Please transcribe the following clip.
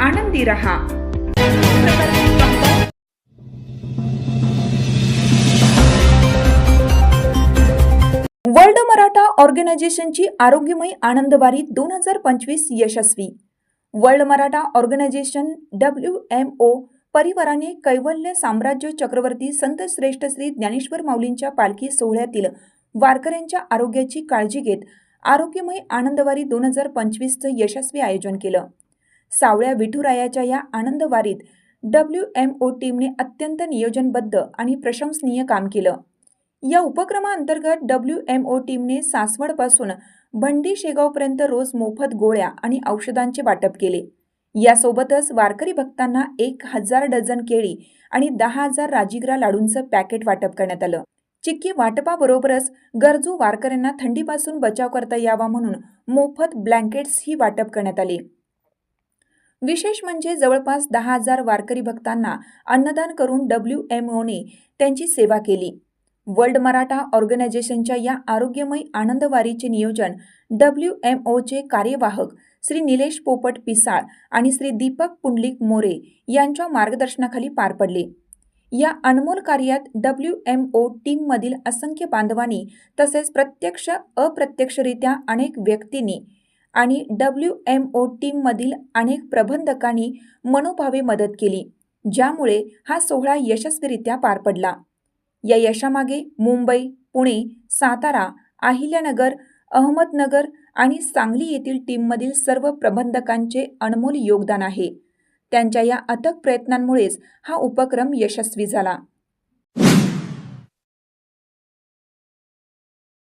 आनंदी रहा वर्ल्ड मराठा ऑर्गनायझेशनची आरोग्यमय आनंदवारी दोन हजार पंचवीस यशस्वी. World Maratha organization W M O परिवाराने कैवल्य साम्राज्य चक्रवर्ती संत श्रेष्ठ श्री ज्ञानेश्वर माऊलींच्या पालखी सोहळ्यातील वारकऱ्यांच्या आरोग्याची काळजी घेत आरोग्यमय आनंदवारी दोन हजार पंचवीसचं यशस्वी आयोजन केलं. सावळ्या विठुरायाच्या या आनंदवारीत डब्ल्यू एम ओ टीमने अत्यंत नियोजनबद्ध आणि प्रशंसनीय काम केलं. या उपक्रमाअंतर्गत डब्ल्यू एम ओ टीमने सासवडपासून भंडी शेगावपर्यंत रोज मोफत गोळ्या आणि औषधांचे वाटप केले. यासोबतच वारकरी भक्तांना एक हजार डझन केळी आणि दहा हजार राजीग्रा लाडूंचं पॅकेट वाटप करण्यात आलं. चिक्की वाटपाबरोबरच गरजू वारकऱ्यांना थंडीपासून बचाव करता यावा म्हणून मोफत ब्लँकेट्सही वाटप करण्यात आले. विशेष म्हणजे जवळपास दहा हजार वारकरी भक्तांना अन्नदान करून डब्ल्यू एम ओने त्यांची सेवा केली. वर्ल्ड मराठा ऑर्गनायझेशनच्या या आरोग्यमय आनंदवारीचे नियोजन डब्ल्यू एम ओचे कार्यवाहक श्री निलेश पोपट पिसाळ आणि श्री दीपक पुंडलिक मोरे यांच्या मार्गदर्शनाखाली पार पडले. या अनमोल कार्यात डब्ल्यू एम ओ टीममधील असंख्य बांधवांनी तसेच प्रत्यक्ष अप्रत्यक्षरित्या अनेक व्यक्तींनी आणि डब्ल्यू एम ओ टीममधील अनेक प्रबंधकांनी मनोभावे मदत केली ज्यामुळे हा सोहळा यशस्वीरित्या पार पडला. या यशामागे मुंबई पुणे सातारा अहिल्यानगर अहमदनगर आणि सांगली येथील टीममधील सर्व प्रबंधकांचे अनमोल योगदान आहे. त्यांच्या या अथक प्रयत्नांमुळेच हा उपक्रम यशस्वी झाला.